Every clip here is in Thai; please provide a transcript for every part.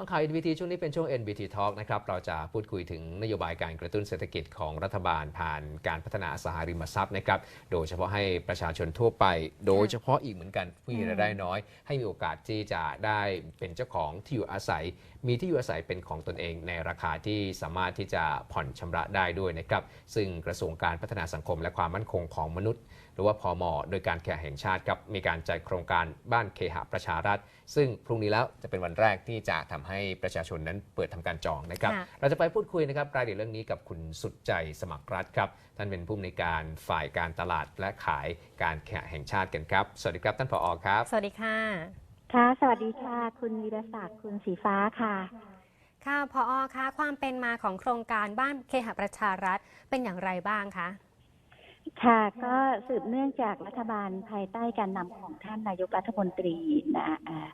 ข้างข่าว NBT ช่วงนี้เป็นช่วง NBT Talk นะครับ เราจะพูดคุยถึงนโยบายการกระตุ้นเศรษฐกิจของรัฐบาลผ่านการพัฒนาอสังหาริมทรัพย์นะครับ โดยเฉพาะให้ประชาชนทั่วไป โดยเฉพาะอีกเหมือนกันผู้มีรายได้น้อย ให้มีโอกาสที่จะได้เป็นเจ้าของที่อยู่อาศัย มีที่อยู่อาศัยเป็นของตนเองในราคาที่สามารถที่จะผ่อนชำระได้ด้วยนะครับ ซึ่งกระทรวงการพัฒนาสังคมและความมั่นคงของมนุษย์ หรือว่าพอมโดยการแข่แห่งชาติครับมีการจัดโครงการบ้านเคหะประชารัฐ ซึ่งพรุ่งนี้แล้วจะเป็นวันแรกที่จะทำให้ประชาชนนั้นเปิดทำการจองนะครับค่ะเราจะไปพูดคุยนะครับรายละเอียดเรื่องนี้กับคุณสุดใจสมัครรัฐครับ ท่านเป็นผู้อำนวยการฝ่ายการตลาดและขายการแข่แห่งชาติกันครับ สวัสดีครับท่านผอครับ สวัสดีค่ะ ค่ะ สวัสดีค่ะ คุณวีรศักดิ์คุณสีฟ้าค่ะค่ะพอคะความเป็นมาของโครงการบ้านเคหประชารัฐเป็นอย่างไรบ้างคะค่ะ ก็สืบเนื่องจากรัฐบาลภายใต้การนำของท่านนายกรัฐมนตรีนะอ่า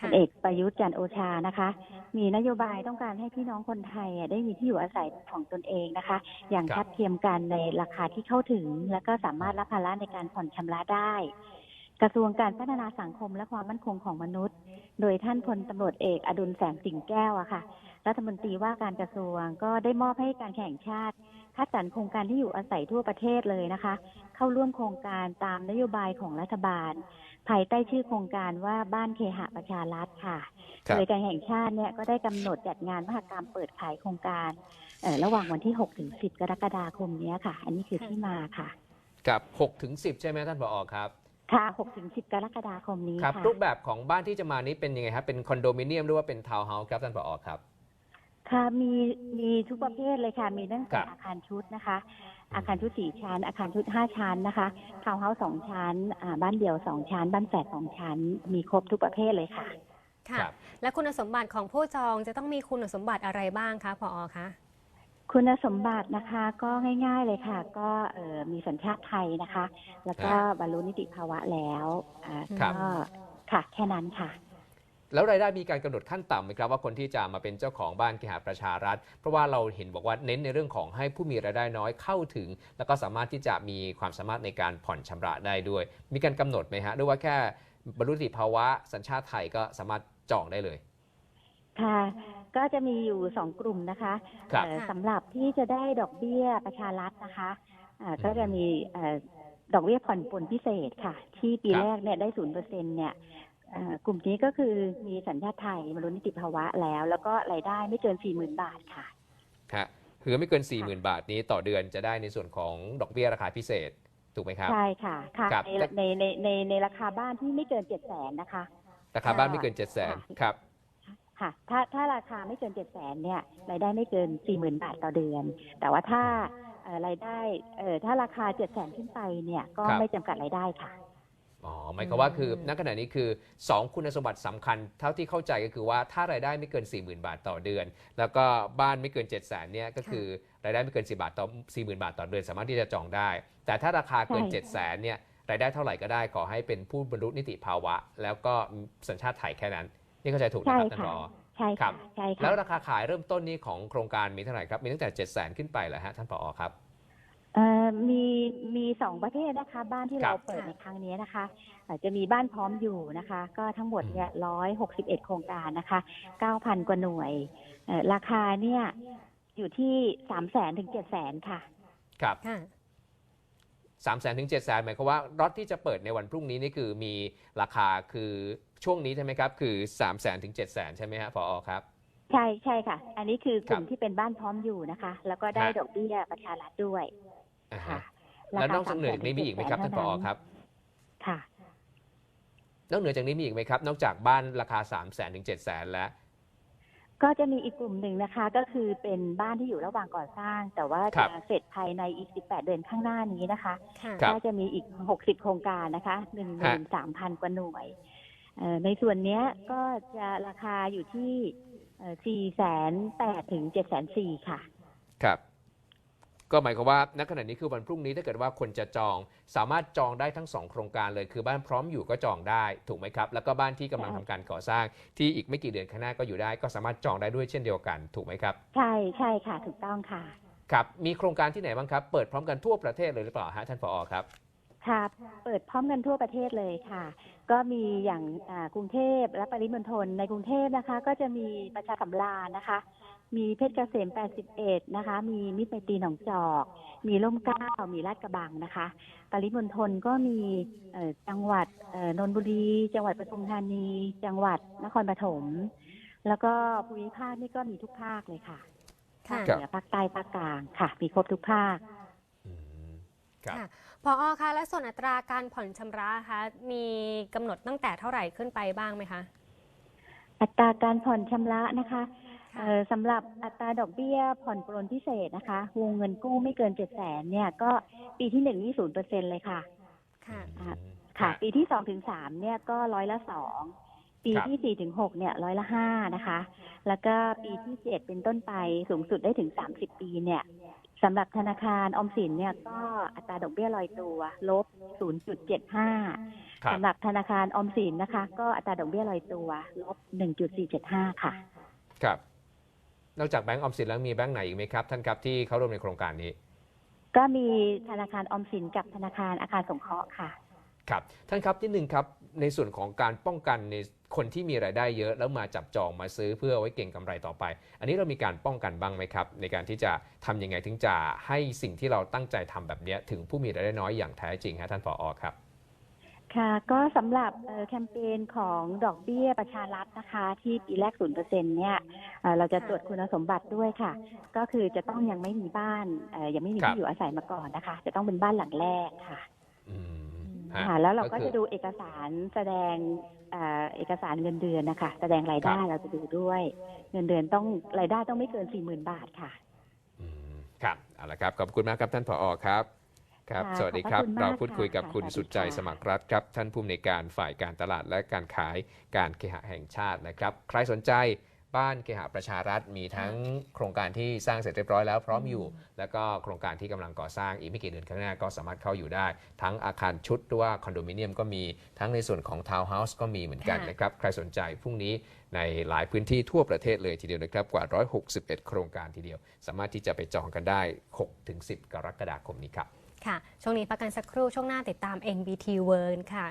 พค่ะลเอกประยุทธ์จันทร์โอชานะคะ มีนโยบายต้องการให้พี่น้องคนไทยอะได้มีที่อยู่อาศัยของตนเองนะคะ อย่างครับทัดเทียมกันในราคาที่เข้าถึง และก็สามารถรับภาระในการผ่อนชำระได้ กระทรวงการพัฒนาสังคมและความมั่นคงของมนุษย์ โดยท่านพลตำรวจเอกอดุลแสงสิงแก้วอะค่ะ รัฐมนตรีว่าการกระทรวงก็ได้มอบให้การแข่งชาติ คัดสรรโครงการที่อยู่อาศัยทั่วประเทศเลยนะคะ เข้าร่วมโครงการตามนโยบายของรัฐบาล ภายใต้ชื่อโครงการว่าบ้านเคหะประชารัฐค่ะครับโดยการแห่งชาติเนี่ยก็ได้กำหนดจัดงานมหกรรมเปิดขายโครงการเอ่อระหว่างวันที่6ถึง10 กรกฎาคมเนี้ยค่ะ อันนี้คือที่มาค่ะ กับ6ถึง10 ใช่ไหมท่านผอครับค่ะ6ถึง10 กรกฎาคมนี้ครับค่ะรูปแบบของบ้านที่จะมานี้เป็นยังไงครับเป็นคอนโดมิเนียมหรือว่าเป็นทาวน์เฮาส์ครับท่านผอครับ ค่ะมีมีทุกประเภทเลยค่ะ มีตั้งแต่ครับอาคารชุดนะคะ อาคารชุดสี่ชั้น อาคารชุดห้าชั้นนะคะทาวน์เฮาส์สองชั้นอ่าบ้านเดี่ยวสองชั้น บ้านแฝดสองชั้น มีครบทุกประเภทเลยค่ะ ค่ะ ครับ และคุณสมบัติของผู้จองจะต้องมีคุณสมบัติอะไรบ้างคะพอคะ คุณสมบัตินะคะก็ง่ายๆเลยค่ะ ก็เอ่อมีสัญชาติไทยนะคะ แล้วก็บรรลุนิติภาวะแล้วอ่าครับ ก็ค่ะ แค่นั้นค่ะ แล้วรายได้มีการกำหนดขั้นต่ำไหมครับว่าคนที่จะมาเป็นเจ้าของบ้านเคหะประชารัฐ เพราะว่าเราเห็นบอกว่าเน้นในเรื่องของให้ผู้มีรายได้น้อยเข้าถึง แล้วก็สามารถที่จะมีความสามารถในการผ่อนชำระได้ด้วย มีการกำหนดไหมฮะหรือว่าแค่บรรลุนิติภาวะสัญชาติไทยก็สามารถจองได้เลย ค่ะ ก็จะมีอยู่สองกลุ่มนะคะครับเอ่อค่ะสำหรับที่จะได้ดอกเบี้ยประชารัฐนะคะอ่าอืมก็จะมีเอ่อดอกเบี้ยผ่อนปลนพิเศษค่ะ ที่ปีครับแรกเนี่ยได้ศูนย์เปอร์เซ็นเนี่ยเอ่อ กลุ่มนี้ก็คือมีสัญชาติไทยบรรลุนิติภาวะแล้ว แล้วก็รายได้ไม่เกินสี่หมื่นบาทค่ะครับคือไม่เกิน 40,000 บาทนี้ต่อเดือนจะได้ในส่วนของดอกเบี้ยราคาพิเศษถูกไหมครับใช่ค่ะค่ะครับในในในในในราคาบ้านที่ไม่เกินเจ็ดแสนนะคะราคาบ้านไม่เกิน 7 0 0 0 0ค่ะ0ครับค่ะถ้าถ้าราคาไม่เกินเจ็ดแสนเนี่ยรายได้ไม่เกินสี่หมื่นบาทต่อเดือน แต่ว่าถ้าเอ่อรายได้เอ่อถ้าราคาเจ็ดแสนขึ้นไปเนี่ยก็ครับไม่จำกัดรายได้ค่ะ อ๋อหมายความว่าคือณขณะนี้คือ 2 คุณสมบัติสำคัญ เท่าที่เข้าใจก็คือว่าถ้ารายได้ไม่เกิน 40,000 บาทต่อเดือน แล้วก็บ้านไม่เกิน 7 0 0 0 0 0เนี่ยก็คือรายได้ไม่เกิน10บาทต่อ40,000 บาทต่อเดือน สามารถที่จะจองได้ แต่ถ้าราคาเกินใช่7 0 0 0 0 0เนี่ยรายได้เท่าไหร่ก็ได้ขอให้เป็นผู้บรรลุนิติภาวะ แล้วก็สัญชาติไทยแค่นั้น นี่เข้าใจถูกนะใช่ครับท่านค่ะรอใช่ครัค่ะบใช่ค่ะแล้วราคาขายเริ่มต้นนี้ของโครงการมีเท่าไหร่ครับมีตั้งแต่ 7 0 0 0 0 0 ขึ้นไปเหรอฮะท่านผอครับ เอ่อมีมีสองประเภทนะคะ บ้านที่ครัเราบเปิดในครั้งนี้นะคะเอ่อจะมีบ้านพร้อมอยู่นะคะ ก็ทั้งหมดเนี่ยร้อยหกสิบเอ็ดโครงการนะคะเก้าพันกว่าหน่วยเอ่อราคาเนี่ยอยู่ที่สามแสนถึงเจ็ดแสนค่ะ ครับค่ะ สามแสนถึงเจ็ดแสนหมายความว่ารถที่จะเปิดในวันพรุ่งนี้นี่คือมีราคาคือช่วงนี้ใช่ไหมครับ คือ3ามแสนถึงเจ็ดแสนใช่ไหมฮะพอครับ ใช่ใช่ค่ะ อันนี้คือกลุ่มครับที่เป็นบ้านพร้อมอยู่นะคะ แล้วก็ได้ฮะดอกเบี้ยประชารัฐด้วย อ่าค่ะฮะแล้วนอกจากเหนือ300,000จากนี้มีอีกไหมครับท่านผอครับ ค่ะ นอกเหนือจากนี้มีอีกไหมครับ นอกจากบ้านราคา3ามแสนถึงเจ็ดแสนแล้ว ก็จะมีอีกกลุ่มหนึ่งนะคะ ก็คือเป็นบ้านที่อยู่ระหว่างก่อสร้าง แต่ว่าครัจะบ เสร็จภายในอีก 18 เดือนข้างหน้านี้นะคะค่ะ ครับ ก็จะมีอีก 60 โครงการนะคะ13,000 กว่าหน่วยเอ่อในส่วนเนี้ยก็จะราคาอยู่ที่4แสน8ถึง7แสน4ค่ะครับ ก็หมายความว่าณขณะนี้คือวันพรุ่งนี้ถ้าเกิดว่าคนจะจอง สามารถจองได้ทั้งสองโครงการเลย คือบ้านพร้อมอยู่ก็จองได้ถูกไหมครับ แล้วก็บ้านที่กำลังใช่ทำการก่อสร้าง ที่อีกไม่กี่เดือนข้างหน้าก็อยู่ได้ ก็สามารถจองได้ด้วยเช่นเดียวกันถูกไหมครับใช่ใช่ค่ะ ถูกต้องค่ะ ครับมีโครงการที่ไหนบ้างครับเปิดพร้อมกันทั่วประเทศเลยหรือเปล่าฮะท่านผอครับ ค่ะ เปิดพร้อมกันทั่วประเทศเลยค่ะ ก็มีอย่างอ่ากรุงเทพและปริมณฑลในกรุงเทพนะคะ ก็จะมีประชาสำราญนะคะ มีเพชรเกษม 81 นะคะ มีมิตรไมตรีหนองจอก มีร่มเกล้า มีลาดกระบังนะคะ ปริมณฑลก็มีเอ่อจังหวัดเอ่อนนทบุรี จังหวัดปทุมธานี จังหวัดนครปฐม แล้วก็ภูมิภาคนี่ก็มีทุกภาคเลยค่ะค่ะภาคเหนือภาคใต้ภาคกลางค่ะ มีครบทุกภาคอืมครับค่ะพอคะและส่วนอัตราการผ่อนชำระคะมีกำหนดตั้งแต่เท่าไหร่ขึ้นไปบ้างไหมคะ อัตราการผ่อนชำระนะคะค่ะเอ่อ สำหรับอัตราดอกเบี้ยผ่อนปลนพิเศษนะคะ วงเงินกู้ไม่เกินเจ็ดแสนเนี่ยก็ปีที่หนึ่งนี่ศูนย์เปอร์เซ็นเลยค่ะ ค่ะอ่าอืมค่ะฮะปีที่สองถึงสามเนี่ยก็ร้อยละสองปีครับที่สี่ถึงหกเนี่ยร้อยละห้านะคะ แล้วก็ปีที่เจ็ดเป็นต้นไปสูงสุดได้ถึงสามสิบปีเนี่ยสำหรับธนาคารออมสินเนี่ยก็อัตราดอกเบี้ยลอยตัวลบศูนย์จุดเจ็ดห้าครับสำหรับธนาคารออมสินนะคะ ก็อัตราดอกเบี้ยลอยตัวลบหนึ่งจุดสี่เจ็ดห้าค่ะ ครับ นอกจากแบงก์ออมสินแล้วมีแบงก์ไหนอีกไหมครับท่านครับที่เข้าร่วมในโครงการนี้ ก็มีธนาคารออมสินกับธนาคารอาคารสงเคราะห์ค่ะ ครับท่านครับที่หนึ่งครับในส่วนของการป้องกันในคนที่มีรายได้เยอะแล้วมาจับจองมาซื้อเพื่อเอาไว้เก่งกำไรต่อไป อันนี้เรามีการป้องกันบ้างไหมครับ ในการที่จะทำยังไงถึงจะให้สิ่งที่เราตั้งใจทำแบบเนี้ยถึงผู้มีรายได้น้อยอย่างแท้จริงฮะท่านผอครับ ค่ะก็สำหรับเอ่อแคมเปญของดอกเบี้ยประชารัฐนะคะ ที่ปีแรกศูนย์เปอร์เซ็นเนี่ยเอ่อเราจะค่ะตรวจคุณสมบัติด้วยค่ะ ก็คือจะต้องยังไม่มีบ้านเอ่อยังไม่มีครับที่อยู่อาศัยมาก่อนนะคะ จะต้องเป็นบ้านหลังแรกค่ะอืมฮะค่ะ แล้วเราก็คือจะดูเอกสารแสดงเอ่อเอกสารเงินเดือนนะคะ แสดงรายได้ครับเราจะดูด้วย เงินเดือนต้องรายได้ต้องไม่เกินสี่หมื่นบาทค่ะอืมครับเอาละครับขอบคุณมากครับท่านผอครับ ครับค่ะสวัสดีครับขอบพระคุณมากเราพูดคุยกับค่ะคุณสวัสดีสุดใจค่ะสมัครรัฐครับ ท่านผู้อำนวยการฝ่ายการตลาดและการขายการเคหะแห่งชาตินะครับ ใครสนใจบ้านเคหะประชารัฐมีทั้งโครงการที่สร้างเสร็จเรียบร้อยแล้วพร้อมอยู่ แล้วก็โครงการที่กำลังก่อสร้างอีกไม่กี่เดือนข้างหน้าก็สามารถเข้าอยู่ได้ ทั้งอาคารชุดหรือว่าคอนโดมิเนียมก็มีทั้งในส่วนของทาวน์เฮาส์ก็มีเหมือนกันค่ะนะครับ ใครสนใจพรุ่งนี้ในหลายพื้นที่ทั่วประเทศเลยทีเดียวนะครับ กว่า 161 โครงการทีเดียว สามารถที่จะไปจองกันได้ 6-10 กรกฎาคมนี้ครับ ค่ะ ช่วงนี้พักกันสักครู่ช่วงหน้าติดตาม NBT World ค่ะ